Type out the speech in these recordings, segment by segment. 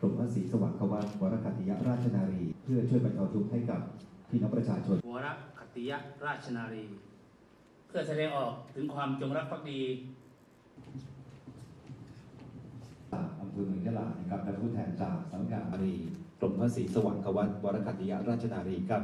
พระศรีสว่างควัตวรคัตติยราชนารี เพื่อช่วยบรรเทาทุกข์ให้กับพี่น้องประชาชน วรคติยราชนารี เพื่อแสดงออกถึงความจงรักภักดีจากอำเภอเมืองยะลานะครับและผู้แทนจากสำนักงานอารีกรมพระศรีสว่างควัตวรคัตติยราชนารีครับ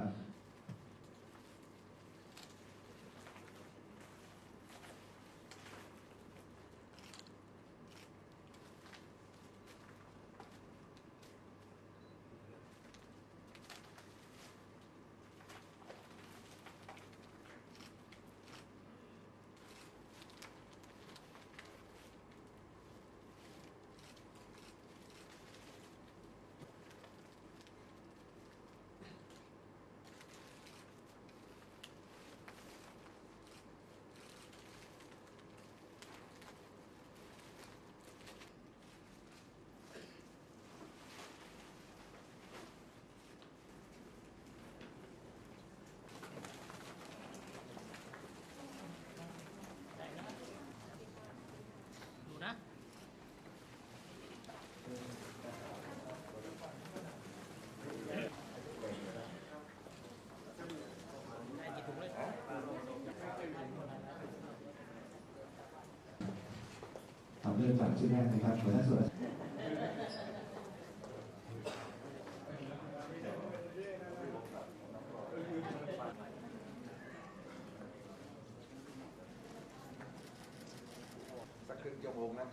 เรื่องจากชื่อแรกนะครับหัวหน้าส่วนสักครึ่งชั่วโมงนะ